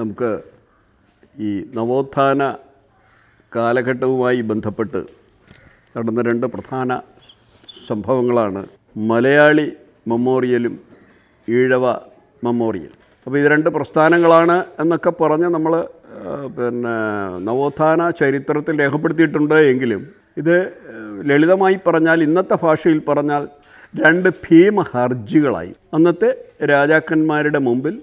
നമുക്ക് ഈ നവോത്ഥാന കാലഘട്ടവുമായി ബന്ധപ്പെട്ട് നടന്ന രണ്ട് പ്രധാന സംഭവങ്ങളാണ് മലയാളി മെമ്മോറിയലും ഈഴവ മെമ്മോറിയൽ. അപ്പോൾ ഇത് രണ്ട് പ്രസ്ഥാനങ്ങളാണ് എന്നൊക്കെ പറഞ്ഞ് നമ്മൾ പിന്നെ നവോത്ഥാന ചരിത്രത്തിൽ രേഖപ്പെടുത്തിയിട്ടുണ്ട് എങ്കിലും ഇത് ലളിതമായി പറഞ്ഞാൽ ഇന്നത്തെ ഭാഷയിൽ പറഞ്ഞാൽ രണ്ട് ഭീമഹർജികളായി. അന്നത്തെ രാജാക്കന്മാരുടെ മുമ്പിൽ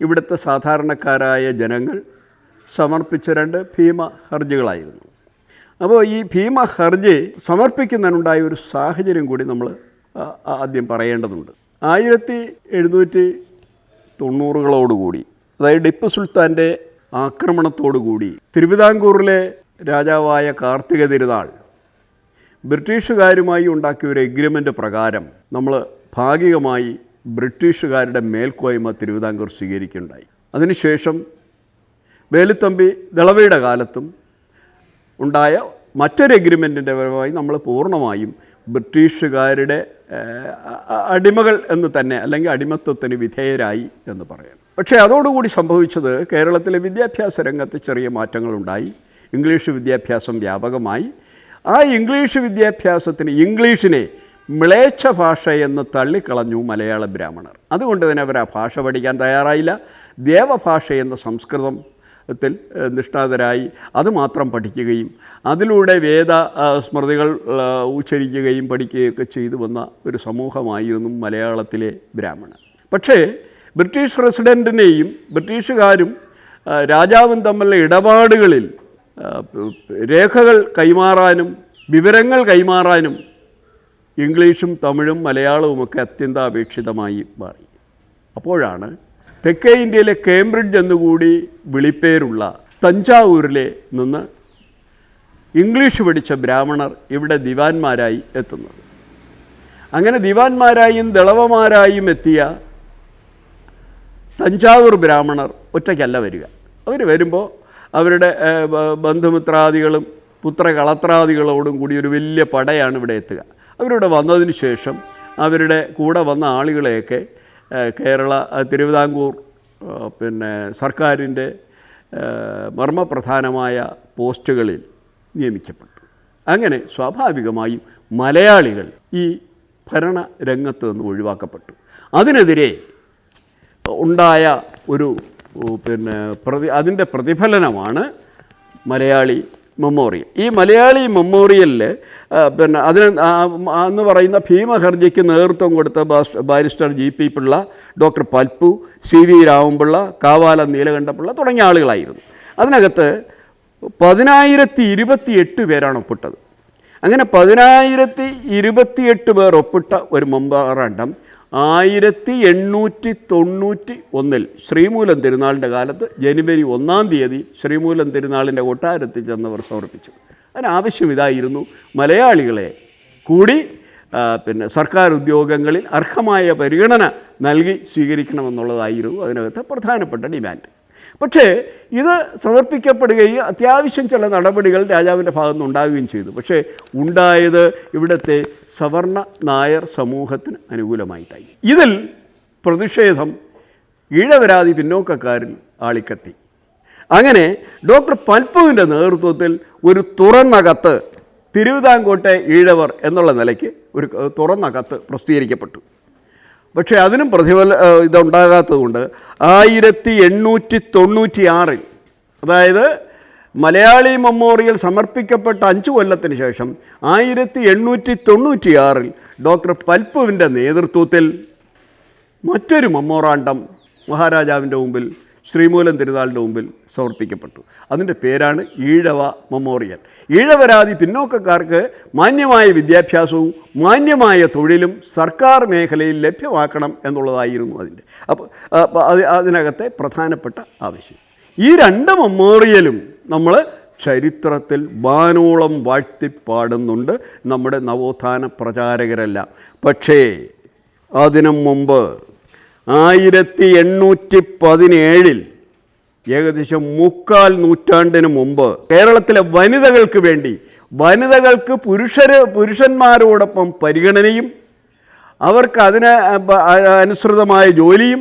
ഇവിടുത്തെ സാധാരണക്കാരായ ജനങ്ങൾ സമർപ്പിച്ച രണ്ട് ഭീമ ഹർജികളായിരുന്നു അപ്പോൾ ഈ ഭീമ ഹർജി സമർപ്പിക്കുന്നതിനുണ്ടായ ഒരു സാഹചര്യം കൂടി നമ്മൾ ആദ്യം പറയേണ്ടതുണ്ട്. ആയിരത്തി എഴുന്നൂറ്റി തൊണ്ണൂറുകളോടുകൂടി അതായത് ടിപ്പു സുൽത്താന്റെ ആക്രമണത്തോടുകൂടി തിരുവിതാംകൂറിലെ രാജാവായ കാർത്തിക തിരുനാൾ ബ്രിട്ടീഷുകാരുമായി ഉണ്ടാക്കിയ ഒരു എഗ്രിമെന്റ് പ്രകാരം നമ്മൾ ഭാഗികമായി ബ്രിട്ടീഷുകാരുടെ മേൽക്കോയ്മ തിരുവിതാംകൂർ സ്വീകരിക്കുകയുണ്ടായി. അതിനുശേഷം വേലുത്തമ്പി ദളവയുടെ കാലത്തും ഉണ്ടായ മറ്റൊരു എഗ്രിമെന്റിന്റെ പരമായി നമ്മൾ പൂർണമായും ബ്രിട്ടീഷുകാരുടെ അടിമകൾ എന്ന് തന്നെ അല്ലെങ്കിൽ അടിമത്വത്തിന് വിധേയരായി എന്ന് പറയാം. പക്ഷേ അതോടുകൂടി സംഭവിച്ചത് കേരളത്തിലെ വിദ്യാഭ്യാസ രംഗത്ത് ചെറിയ മാറ്റങ്ങളുണ്ടായി. ഇംഗ്ലീഷ് വിദ്യാഭ്യാസം വ്യാപകമായി. ആ ഇംഗ്ലീഷ് വിദ്യാഭ്യാസത്തിന് ഇംഗ്ലീഷിനെ മ്ലേച്ഛ ഭാഷ എന്ന് തള്ളിക്കളഞ്ഞു മലയാള ബ്രാഹ്മണർ. അതുകൊണ്ട് തന്നെ അവർ ആ ഭാഷ പഠിക്കാൻ തയ്യാറായില്ല. ദേവഭാഷ എന്ന സംസ്കൃതം ത്തിൽ നിഷ്ഠാതരായി അതുമാത്രം അത് മാത്രം പഠിക്കുകയും അതിലൂടെ വേദ സ്മൃതികൾ ഉച്ചരിക്കുകയും പഠിക്കുകയൊക്കെ ചെയ്തു വന്ന ഒരു സമൂഹമായിരുന്നു മലയാളത്തിലെ ബ്രാഹ്മണർ. പക്ഷേ ബ്രിട്ടീഷ് റെസിഡന്റിനെയും ബ്രിട്ടീഷുകാരും രാജാവും തമ്മിലുള്ള ഇടപാടുകളിൽ രേഖകൾ കൈമാറാനും വിവരങ്ങൾ കൈമാറാനും ഇംഗ്ലീഷും തമിഴും മലയാളവുമൊക്കെ അത്യന്താപേക്ഷിതമായി മാറി. അപ്പോഴാണ് തെക്കേ ഇന്ത്യയിലെ കേംബ്രിഡ്ജ് എന്നുകൂടി വിളിപ്പേരുള്ള തഞ്ചാവൂരിലെ നിന്ന് ഇംഗ്ലീഷ് പഠിച്ച ബ്രാഹ്മണർ ഇവിടെ ദിവാൻമാരായി എത്തുന്നത്. അങ്ങനെ ദിവാൻമാരായും ദളവമാരായും എത്തിയ തഞ്ചാവൂർ ബ്രാഹ്മണർ ഒറ്റയ്ക്കല്ല വരിക. അവർ വരുമ്പോൾ അവരുടെ ബന്ധുമിത്രാദികളും പുത്രകളത്രാദികളോടും കൂടി ഒരു വലിയ പടയാണ് ഇവിടെ എത്തുക. അവരിവിടെ വന്നതിന് ശേഷം അവരുടെ കൂടെ വന്ന ആളുകളെയൊക്കെ കേരള തിരുവിതാംകൂർ പിന്നെ സർക്കാരിന്റെ മർമ്മപ്രധാനമായ പോസ്റ്റുകളിൽ നിയമിക്കപ്പെട്ടു. അങ്ങനെ സ്വാഭാവികമായും മലയാളികൾ ഈ ഭരണ രംഗത്ത് നിന്ന് ഒഴിവാക്കപ്പെട്ടു. അതിനെതിരെ ഉണ്ടായ ഒരു പിന്നെ പ്രതി അതിന്റെ പ്രതിഫലനമാണ് മലയാളി മെമ്മോറിയൽ ഈ മലയാളി മെമ്മോറിയലിൽ പിന്നെ അതിന് എന്ന് പറയുന്ന ഭീമഹർജിക്ക് നേതൃത്വം കൊടുത്ത barrister G P Pillai doctor Palpu C V Ramanpillai Kavalam Neelakantapillai തുടങ്ങിയ ആളുകളായിരുന്നു. അതിനകത്ത് പതിനായിരത്തി ഇരുപത്തി എട്ട് പേരാണ് ഒപ്പിട്ടത്. അങ്ങനെ പതിനായിരത്തി ഇരുപത്തിയെട്ട് പേർ ഒപ്പിട്ട ഒരു മെമ്പറാണ്ടം ആയിരത്തി എണ്ണൂറ്റി തൊണ്ണൂറ്റി ഒന്നിൽ ശ്രീമൂലം തിരുനാളിന്റെ കാലത്ത് ജനുവരി ഒന്നാം തീയതി ശ്രീമൂലം തിരുനാളിന്റെ കൊട്ടാരത്തിൽ ചെന്നവർ സമർപ്പിച്ചു. അതിനാവശ്യം ഇതായിരുന്നു മലയാളികളെ കൂടി പിന്നെ സർക്കാർ ഉദ്യോഗങ്ങളിൽ അർഹമായ പരിഗണന നൽകി സ്വീകരിക്കണമെന്നുള്ളതായിരുന്നു അതിനകത്ത് പ്രധാനപ്പെട്ട ഡിമാൻഡ്. പക്ഷേ ഇത് സമർപ്പിക്കപ്പെടുകയും അത്യാവശ്യം ചില നടപടികൾ രാജാവിന്റെ ഭാഗത്ത് നിന്ന് ഉണ്ടാവുകയും ചെയ്തു. പക്ഷേ ഉണ്ടായത് ഇവിടുത്തെ സവർണ നായർ സമൂഹത്തിന് അനുകൂലമായിട്ടായി. ഇതിൽ പ്രതിഷേധം ഈഴവരാതി പിന്നോക്കക്കാരിൽ ആളിക്കത്തി. അങ്ങനെ ഡോക്ടർ പൽപ്പുവിന്റെ നേതൃത്വത്തിൽ ഒരു തുറന്ന കത്ത് തിരുവിതാംകോട്ടെ ഈഴവർ എന്നുള്ള നിലയ്ക്ക് ഒരു തുറന്ന കത്ത് പ്രസിദ്ധീകരിക്കപ്പെട്ടു. പക്ഷേ അതിനും പ്രതിഫല ഇതുണ്ടാകാത്തതുകൊണ്ട് ആയിരത്തി എണ്ണൂറ്റി തൊണ്ണൂറ്റി ആറിൽ അതായത് മലയാളി മെമ്മോറിയൽ സമർപ്പിക്കപ്പെട്ട അഞ്ച് കൊല്ലത്തിന് ശേഷം ആയിരത്തി എണ്ണൂറ്റി തൊണ്ണൂറ്റി ആറിൽ ഡോക്ടർ പൽപ്പുവിന്റെ നേതൃത്വത്തിൽ മറ്റൊരു മെമ്മോറാണ്ടം മഹാരാജാവിന്റെ മുമ്പിൽ ശ്രീമൂലം തിരുനാളിന്റെ മുമ്പിൽ സമർപ്പിക്കപ്പെട്ടു. അതിന്റെ പേരാണ് ഈഴവ മെമ്മോറിയൽ. ഈഴവരാതി പിന്നോക്കക്കാർക്ക് മാന്യമായ വിദ്യാഭ്യാസവും മാന്യമായ തൊഴിലും സർക്കാർ മേഖലയിൽ ലഭ്യമാക്കണം എന്നുള്ളതായിരുന്നു അതിന്റെ അപ്പോൾ അപ്പോൾ അത് അതിനകത്തെ പ്രധാനപ്പെട്ട ആവശ്യം. ഈ രണ്ട് മെമ്മോറിയലും നമ്മൾ ചരിത്രത്തിൽ വാനോളം വാഴ്ത്തിപ്പാടുന്നുണ്ട്. നമ്മുടെ നവോത്ഥാന പ്രചാരകരെല്ലാം. പക്ഷേ അതിനു മുമ്പ് ആയിരത്തി എണ്ണൂറ്റി പതിനേഴിൽ ഏകദേശം മുക്കാൽ നൂറ്റാണ്ടിന് മുമ്പ് കേരളത്തിലെ വനിതകൾക്ക് വേണ്ടി വനിതകൾക്ക് പുരുഷര് പുരുഷന്മാരോടൊപ്പം പരിഗണനയും അവർക്ക് അതിന് അനുസൃതമായ ജോലിയും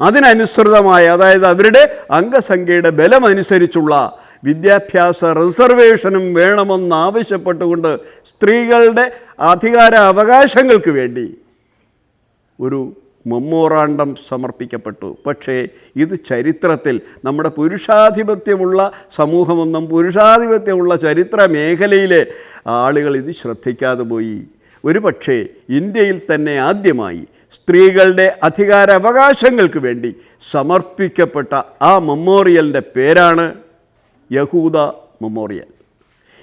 അതിനനുസൃതമായ അതായത് അവരുടെ അംഗസംഖ്യയുടെ ബലമനുസരിച്ചുള്ള വിദ്യാഭ്യാസ റിസർവേഷനും വേണമെന്നാവശ്യപ്പെട്ടുകൊണ്ട് സ്ത്രീകളുടെ അധികാര അവകാശങ്ങൾക്ക് വേണ്ടി ഒരു മെമ്മോറാണ്ടം സമർപ്പിക്കപ്പെട്ടു. പക്ഷേ ഇത് ചരിത്രത്തിൽ നമ്മുടെ പുരുഷാധിപത്യമുള്ള സമൂഹമൊന്നും പുരുഷാധിപത്യമുള്ള ചരിത്ര മേഖലയിലെ ആളുകൾ ഇത് ശ്രദ്ധിക്കാതെ പോയി. ഒരു പക്ഷേ ഇന്ത്യയിൽ തന്നെ ആദ്യമായി സ്ത്രീകളുടെ അധികാര അവകാശങ്ങൾക്ക് വേണ്ടി സമർപ്പിക്കപ്പെട്ട ആ മെമ്മോറിയലിന്റെ പേരാണ് യഹൂദ മെമ്മോറിയൽ.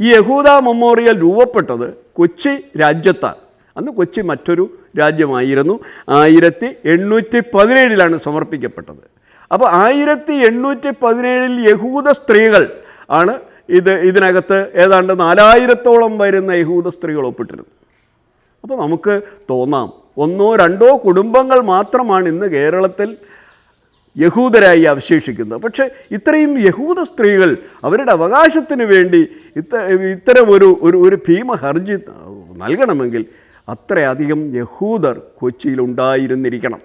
ഈ യഹൂദ മെമ്മോറിയൽ രൂപപ്പെട്ടത് കൊച്ചി രാജ്യത്താണ്. അന്ന് കൊച്ചി മറ്റൊരു രാജ്യമായിരുന്നു. ആയിരത്തി എണ്ണൂറ്റി പതിനേഴിലാണ് സമർപ്പിക്കപ്പെട്ടത്. അപ്പോൾ ആയിരത്തി എണ്ണൂറ്റി പതിനേഴിൽ യഹൂദ സ്ത്രീകൾ ആണ് ഇത് ഇതിനകത്ത് ഏതാണ്ട് നാലായിരത്തോളം വരുന്ന യഹൂദ സ്ത്രീകൾ ഒപ്പിട്ടിരുന്നത്. അപ്പോൾ നമുക്ക് തോന്നാം ഒന്നോ രണ്ടോ കുടുംബങ്ങൾ മാത്രമാണ് ഇന്ന് കേരളത്തിൽ യഹൂദരായി അവശേഷിക്കുന്നത്. പക്ഷേ ഇത്രയും യഹൂദ സ്ത്രീകൾ അവരുടെ അവകാശത്തിന് വേണ്ടി ഇത്ത ഇത്തരം ഒരു ഒരു ഭീമ ഹർജി നൽകണമെങ്കിൽ അത്രയധികം യഹൂദർ കൊച്ചിയിൽ ഉണ്ടായിരുന്നിരിക്കണം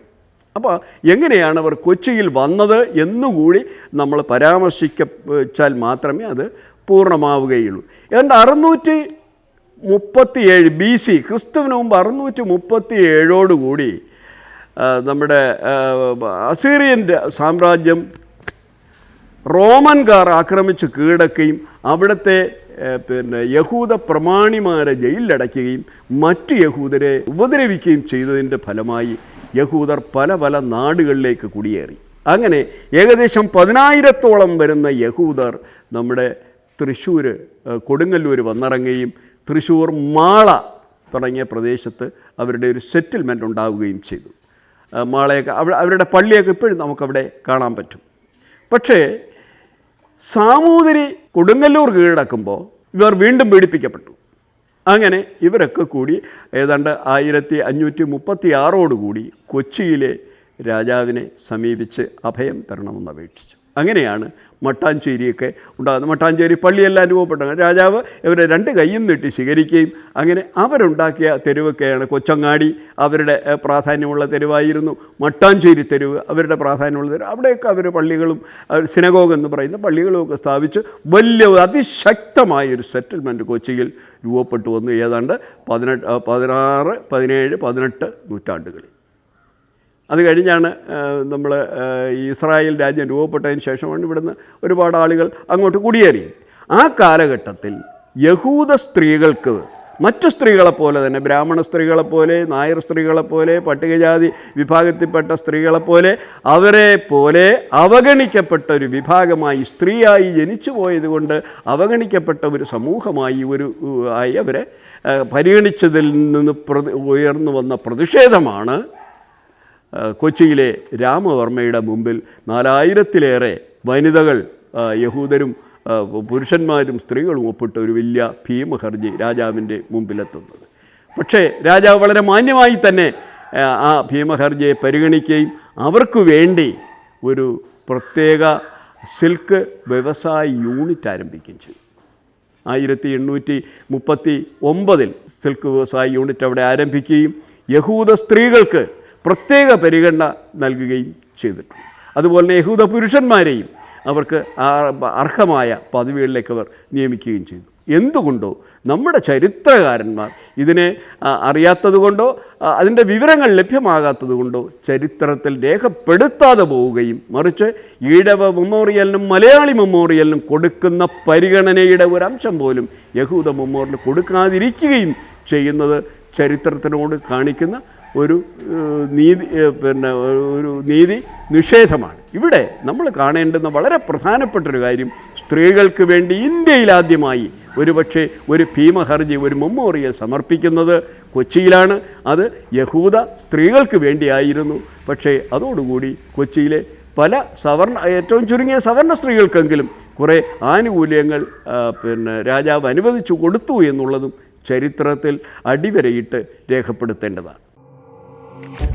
അപ്പോൾ എങ്ങനെയാണ് അവർ കൊച്ചിയിൽ വന്നത് എന്നുകൂടി നമ്മൾ പരാമർശിക്കാൽ മാത്രമേ അത് പൂർണമാവുകയുള്ളൂ. ഏതാണ്ട് അറുന്നൂറ്റി മുപ്പത്തിയേഴ് ബി സി ക്രിസ്തുവിന് മുമ്പ് അറുന്നൂറ്റി മുപ്പത്തി ഏഴോടുകൂടി നമ്മുടെ അസീറിയൻ സാമ്രാജ്യം റോമൻകാർ ആക്രമിച്ച് കീഴടക്കുകയും അവിടുത്തെ പിന്നെ യഹൂദ പ്രമാണിമാരെ ജയിലിലടയ്ക്കുകയും മറ്റ് യഹൂദരെ ഉപദ്രവിക്കുകയും ചെയ്തതിന്റെ ഫലമായി യഹൂദർ പല പല നാടുകളിലേക്ക് കുടിയേറി. അങ്ങനെ ഏകദേശം പതിനായിരത്തോളം വരുന്ന യഹൂദർ നമ്മുടെ തൃശ്ശൂർ കൊടുങ്ങല്ലൂർ വന്നിറങ്ങുകയും തൃശ്ശൂർ മാള തുടങ്ങിയ പ്രദേശത്ത് അവരുടെ ഒരു സെറ്റിൽമെന്റ് ഉണ്ടാവുകയും ചെയ്തു. മാളയൊക്കെ അവരുടെ പള്ളിയൊക്കെ ഇപ്പോഴും നമുക്കവിടെ കാണാൻ പറ്റും. പക്ഷേ സാമൂതിരി കൊടുങ്ങല്ലൂർ കീഴടക്കുമ്പോൾ ഇവർ വീണ്ടും പീഡിപ്പിക്കപ്പെട്ടു. അങ്ങനെ ഇവരൊക്കെ കൂടി ഏതാണ്ട് ആയിരത്തി അഞ്ഞൂറ്റി മുപ്പത്തി ആറോടുകൂടി കൊച്ചിയിലെ രാജാവിനെ സമീപിച്ച് അഭയം തരണമെന്ന് അപേക്ഷിച്ചു. അങ്ങനെയാണ് മട്ടാഞ്ചേരിയൊക്കെ ഉണ്ടാകുന്നത്. മട്ടാഞ്ചേരി പള്ളിയെല്ലാം അനുഭവപ്പെട്ട രാജാവ് ഇവരെ രണ്ട് കൈയും നീട്ടി സ്വീകരിക്കുകയും അങ്ങനെ അവരുണ്ടാക്കിയ തെരുവൊക്കെയാണ് കൊച്ചങ്ങാടി. അവരുടെ പ്രാധാന്യമുള്ള തെരുവായിരുന്നു മട്ടാഞ്ചേരി തെരുവ്. അവരുടെ പ്രാധാന്യമുള്ള തെരുവ്. അവിടെയൊക്കെ അവർ പള്ളികളും സിനഗോഗ എന്ന് പറയുന്ന പള്ളികളുമൊക്കെ സ്ഥാപിച്ച് വലിയ അതിശക്തമായ ഒരു സെറ്റിൽമെന്റ് കൊച്ചിയിൽ രൂപപ്പെട്ടു വന്നു. ഏതാണ്ട് പതിനെട്ട് പതിനാറ് പതിനേഴ് പതിനെട്ട് നൂറ്റാണ്ടുകളിൽ. അത് കഴിഞ്ഞാണ് നമ്മൾ ഇസ്രായേൽ രാജ്യം രൂപപ്പെട്ടതിന് ശേഷമാണ് ഇവിടുന്ന് ഒരുപാട് ആളുകൾ അങ്ങോട്ട് കുടിയേറിയത്. ആ കാലഘട്ടത്തിൽ യഹൂദ സ്ത്രീകൾക്ക് മറ്റു സ്ത്രീകളെപ്പോലെ തന്നെ ബ്രാഹ്മണ സ്ത്രീകളെപ്പോലെ നായർ സ്ത്രീകളെപ്പോലെ പട്ടികജാതി വിഭാഗത്തിൽപ്പെട്ട സ്ത്രീകളെപ്പോലെ അവരെ പോലെ അവഗണിക്കപ്പെട്ട ഒരു വിഭാഗമായി സ്ത്രീയായി ജനിച്ചു പോയതുകൊണ്ട് അവഗണിക്കപ്പെട്ട ഒരു സമൂഹമായി ഒരു ആയി അവരെ പരിഗണിച്ചതിൽ നിന്ന് ഉയർന്നു വന്ന പ്രതിഷേധമാണ് കൊച്ചിയിലെ രാമവർമ്മയുടെ മുമ്പിൽ നാലായിരത്തിലേറെ വനിതകൾ യഹൂദരും പുരുഷന്മാരും സ്ത്രീകളും ഒപ്പിട്ട ഒരു വലിയ ഭീമഹർജി രാജാവിന്റെ മുമ്പിലെത്തുന്നത്. പക്ഷേ രാജാവ് വളരെ മാന്യമായി തന്നെ ആ, ഭീമഹർജിയെ പരിഗണിക്കുകയും അവർക്ക് വേണ്ടി ഒരു പ്രത്യേക സിൽക്ക് വ്യവസായ യൂണിറ്റ് ആരംഭിക്കുകയും ചെയ്തു. ആയിരത്തി എണ്ണൂറ്റി മുപ്പത്തി ഒമ്പതിൽ സിൽക്ക് വ്യവസായ യൂണിറ്റ് അവിടെ ആരംഭിക്കുകയും യഹൂദ സ്ത്രീകൾക്ക് പ്രത്യേക പരിഗണന നൽകുകയും ചെയ്തിട്ടുണ്ട്. അതുപോലെ യഹൂദ പുരുഷന്മാരെയും അവർക്ക് അർഹമായ പദവികളിലേക്ക് അവർ നിയമിക്കുകയും ചെയ്തു. എന്തുകൊണ്ടോ നമ്മുടെ ചരിത്രകാരന്മാർ ഇതിനെ അറിയാത്തതുകൊണ്ടോ അതിന്റെ വിവരങ്ങൾ ലഭ്യമാകാത്തതുകൊണ്ടോ ചരിത്രത്തിൽ രേഖപ്പെടുത്താതെ പോവുകയും മറിച്ച് ഈഴവ മെമ്മോറിയലിനും മലയാളി മെമ്മോറിയലിനും കൊടുക്കുന്ന പരിഗണനയുടെ ഒരംശം പോലും യഹൂദ മെമ്മോറിയൽ കൊടുക്കാതിരിക്കുകയും ചെയ്യുന്നത് ചരിത്രത്തിനോട് കാണിക്കുന്ന ഒരു നീതി പിന്നെ ഒരു നീതി നിഷേധമാണ്. ഇവിടെ നമ്മൾ കാണേണ്ടുന്ന വളരെ പ്രധാനപ്പെട്ടൊരു കാര്യം സ്ത്രീകൾക്ക് വേണ്ടി ഇന്ത്യയിൽ ആദ്യമായി ഒരുപക്ഷെ ഒരു ഭീമഹർജി ഒരു മെമ്മോറിയൽ സമർപ്പിക്കുന്നത് കൊച്ചിയിലാണ്. അത് യഹൂദ സ്ത്രീകൾക്ക് വേണ്ടിയായിരുന്നു. പക്ഷേ അതോടുകൂടി കൊച്ചിയിലെ പല സവർണ ഏറ്റവും ചുരുങ്ങിയ സവർണ സ്ത്രീകൾക്കെങ്കിലും കുറേ ആനുകൂല്യങ്ങൾ പിന്നെ രാജാവ് അനുവദിച്ചു കൊടുത്തു എന്നുള്ളതും ചരിത്രത്തിൽ അടിവരയിട്ട് രേഖപ്പെടുത്തേണ്ടതാണ്. Thank you.